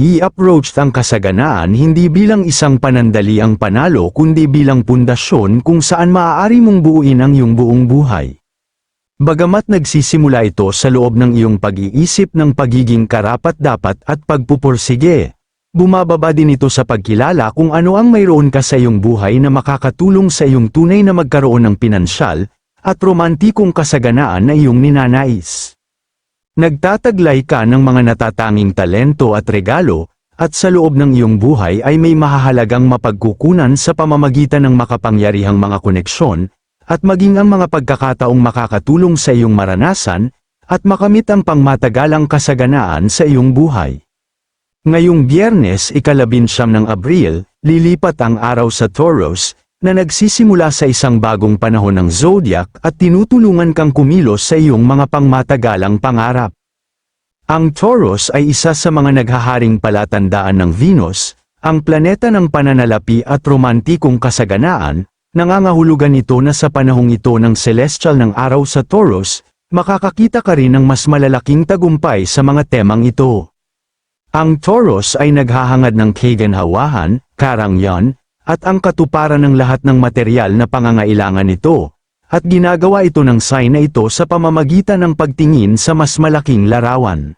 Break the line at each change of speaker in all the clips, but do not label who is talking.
I-approach ang kasaganaan hindi bilang isang panandaliang panalo kundi bilang pundasyon kung saan maaari mong buuin ang iyong buong buhay. Bagamat nagsisimula ito sa loob ng iyong pag-iisip ng pagiging karapat-dapat at pagpupursige, bumababa din ito sa pagkilala kung ano ang mayroon ka sa iyong buhay na makakatulong sa iyong tunay na magkaroon ng pinansyal at romantikong kasaganaan na iyong ninanais. Nagtataglay ka ng mga natatanging talento at regalo, at sa loob ng iyong buhay ay may mahahalagang mapagkukunan sa pamamagitan ng makapangyarihang mga koneksyon, at maging ang mga pagkakataong makakatulong sa iyong maranasan, at makamit ang pangmatagalang kasaganaan sa iyong buhay. Ngayong biyernes ikalabinsyam ng Abril, lilipat ang araw sa Taurus, na nagsisimula sa isang bagong panahon ng zodiac at tinutulungan kang kumilos sa iyong mga pangmatagalang pangarap. Ang Taurus ay isa sa mga naghaharing palatandaan ng Venus, ang planeta ng pananalapi at romantikong kasaganaan, nangangahulugan ito na sa panahong ito ng celestial ng araw sa Taurus, makakakita ka rin ng mas malalaking tagumpay sa mga temang ito. Ang Taurus ay naghahangad ng kaganhawahan, karangyan, at ang katuparan ng lahat ng material na pangangailangan nito, at ginagawa ito ng sign na ito sa pamamagitan ng pagtingin sa mas malaking larawan.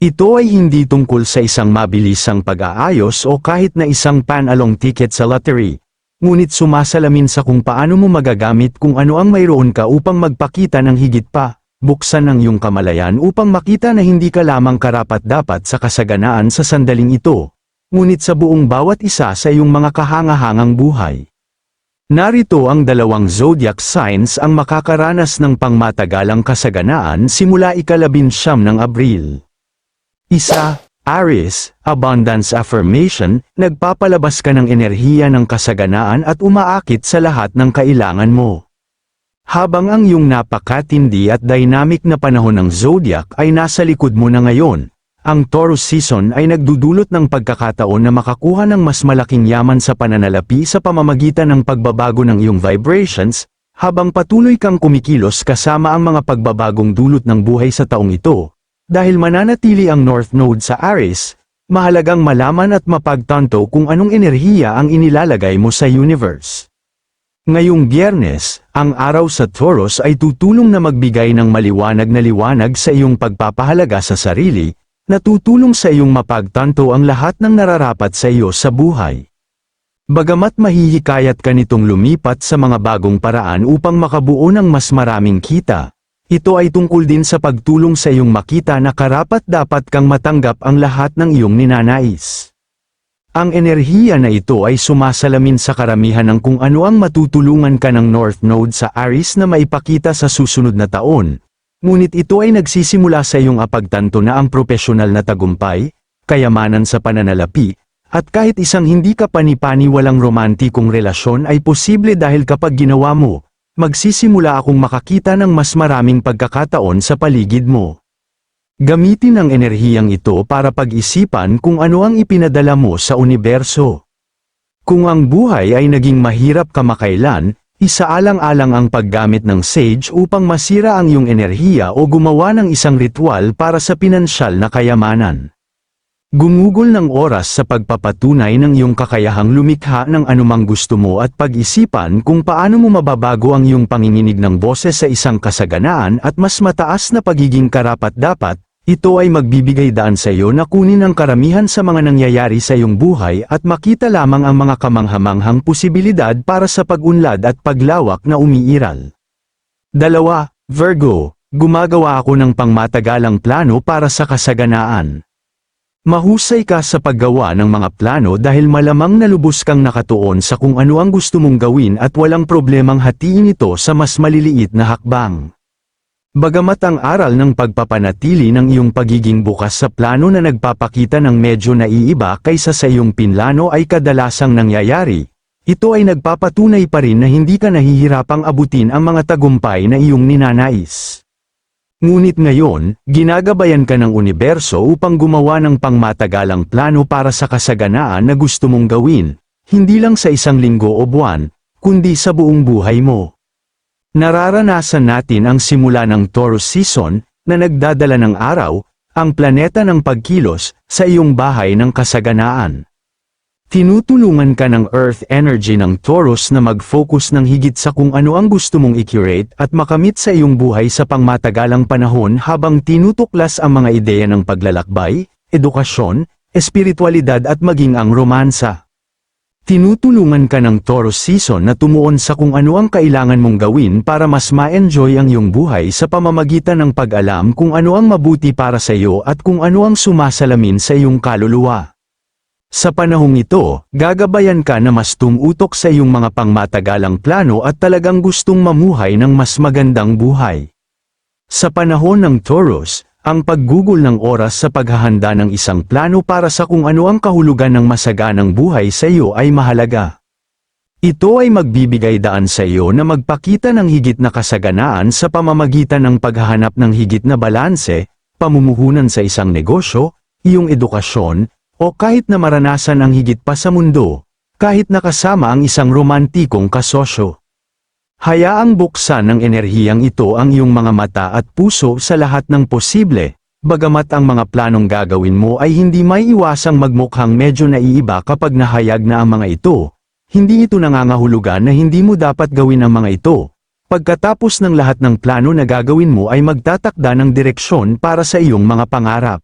Ito ay hindi tungkol sa isang mabilisang pag-aayos o kahit na isang pan-along ticket sa lottery, ngunit sumasalamin sa kung paano mo magagamit kung ano ang mayroon ka upang magpakita ng higit pa, buksan ang iyong kamalayan upang makita na hindi ka lamang karapat-dapat sa kasaganaan sa sandaling ito, ngunit sa buong bawat isa sa iyong mga kahangahangang buhay. Narito ang dalawang zodiac signs ang makakaranas ng pangmatagalang kasaganaan simula ikalabinsyam ng Abril. Isa, Aries, Abundance Affirmation, nagpapalabas ka ng enerhiya ng kasaganaan at umaakit sa lahat ng kailangan mo. Habang ang iyong napakatindi at dynamic na panahon ng zodiac ay nasa likod mo na ngayon, ang Taurus season ay nagdudulot ng pagkakataon na makakuha ng mas malaking yaman sa pananalapi sa pamamagitan ng pagbabago ng iyong vibrations, habang patuloy kang kumikilos kasama ang mga pagbabagong dulot ng buhay sa taong ito. Dahil mananatili ang North Node sa Aries, mahalagang malaman at mapagtanto kung anong enerhiya ang inilalagay mo sa universe. Ngayong biyernes, ang araw sa Taurus ay tutulong na magbigay ng maliwanag na liwanag sa iyong pagpapahalaga sa sarili, na tutulong sa iyong mapagtanto ang lahat ng nararapat sa iyo sa buhay. Bagamat mahihikayat ka nitong lumipat sa mga bagong paraan upang makabuo ng mas maraming kita, ito ay tungkol din sa pagtulong sa iyong makita na karapat dapat kang matanggap ang lahat ng iyong ninanais. Ang enerhiya na ito ay sumasalamin sa karamihan ng kung ano ang matutulungan ka ng North Node sa Aries na maipakita sa susunod na taon, Ngunit ito ay nagsisimula sa iyong apagtanto na ang propesyonal na tagumpay, kayamanan sa pananalapi, at kahit isang hindi ka panipani walang romantikong relasyon ay posible dahil kapag ginawa mo, magsisimula akong makakita ng mas maraming pagkakataon sa paligid mo. Gamitin ang enerhiyang ito para pag-isipan kung ano ang ipinadala mo sa universo. Kung ang buhay ay naging mahirap kamakailan, Isaalang-alang ang paggamit ng sage upang masira ang iyong enerhiya o gumawa ng isang ritual para sa pinansyal na kayamanan. Gumugol ng oras sa pagpapatunay ng iyong kakayahang lumikha ng anumang gusto mo at pag-isipan kung paano mo mababago ang iyong panginginig ng boses sa isang kasaganaan at mas mataas na pagiging karapat-dapat, ito ay magbibigay daan sa iyo na kunin ang karamihan sa mga nangyayari sa iyong buhay at makita lamang ang mga kamanghamanghang posibilidad para sa pag-unlad at paglawak na umiiral. Dalawa, Virgo, gumagawa ako ng pangmatagalang plano para sa kasaganaan. Mahusay ka sa paggawa ng mga plano dahil malamang nalubos kang nakatuon sa kung ano ang gusto mong gawin at walang problemang hatiin ito sa mas maliliit na hakbang. Bagamat ang aral ng pagpapanatili ng iyong pagiging bukas sa plano na nagpapakita ng medyo naiiba kaysa sa iyong pinlano ay kadalasang nangyayari, ito ay nagpapatunay pa rin na hindi ka nahihirapang abutin ang mga tagumpay na iyong ninanais. Ngunit ngayon, ginagabayan ka ng universo upang gumawa ng pangmatagalang plano para sa kasaganaan na gusto mong gawin, hindi lang sa isang linggo o buwan, kundi sa buong buhay mo. Nararanasan natin ang simula ng Taurus season, na nagdadala ng araw, ang planeta ng pagkilos, sa iyong bahay ng kasaganaan. Tinutulungan ka ng Earth energy ng Taurus na mag-focus ng higit sa kung ano ang gusto mong i-curate at makamit sa iyong buhay sa pangmatagalang panahon habang tinutuklas ang mga ideya ng paglalakbay, edukasyon, espiritualidad at maging ang romansa. Tinutulungan ka ng Taurus season na tumuon sa kung ano ang kailangan mong gawin para mas ma-enjoy ang iyong buhay sa pamamagitan ng pag-alam kung ano ang mabuti para sa iyo at kung ano ang sumasalamin sa iyong kaluluwa. Sa panahong ito, gagabayan ka na mas tumutok sa iyong mga pangmatagalang plano at talagang gustong mamuhay ng mas magandang buhay. Sa panahon ng Taurus, ang paggugol ng oras sa paghahanda ng isang plano para sa kung ano ang kahulugan ng masaganang buhay sa iyo ay mahalaga. Ito ay magbibigay daan sa iyo na magpakita ng higit na kasaganaan sa pamamagitan ng paghahanap ng higit na balanse, pamumuhunan sa isang negosyo, iyong edukasyon, o kahit na maranasan ang higit pa sa mundo, kahit nakasama ang isang romantikong kasosyo. Hayaang buksan ng enerhiyang ito ang iyong mga mata at puso sa lahat ng posible, bagamat ang mga planong gagawin mo ay hindi may iwasang magmukhang medyo naiiba kapag nahayag na ang mga ito. Hindi ito nangangahulugan na hindi mo dapat gawin ang mga ito. Pagkatapos ng lahat ng plano na gagawin mo ay magtatakda ng direksyon para sa iyong mga pangarap.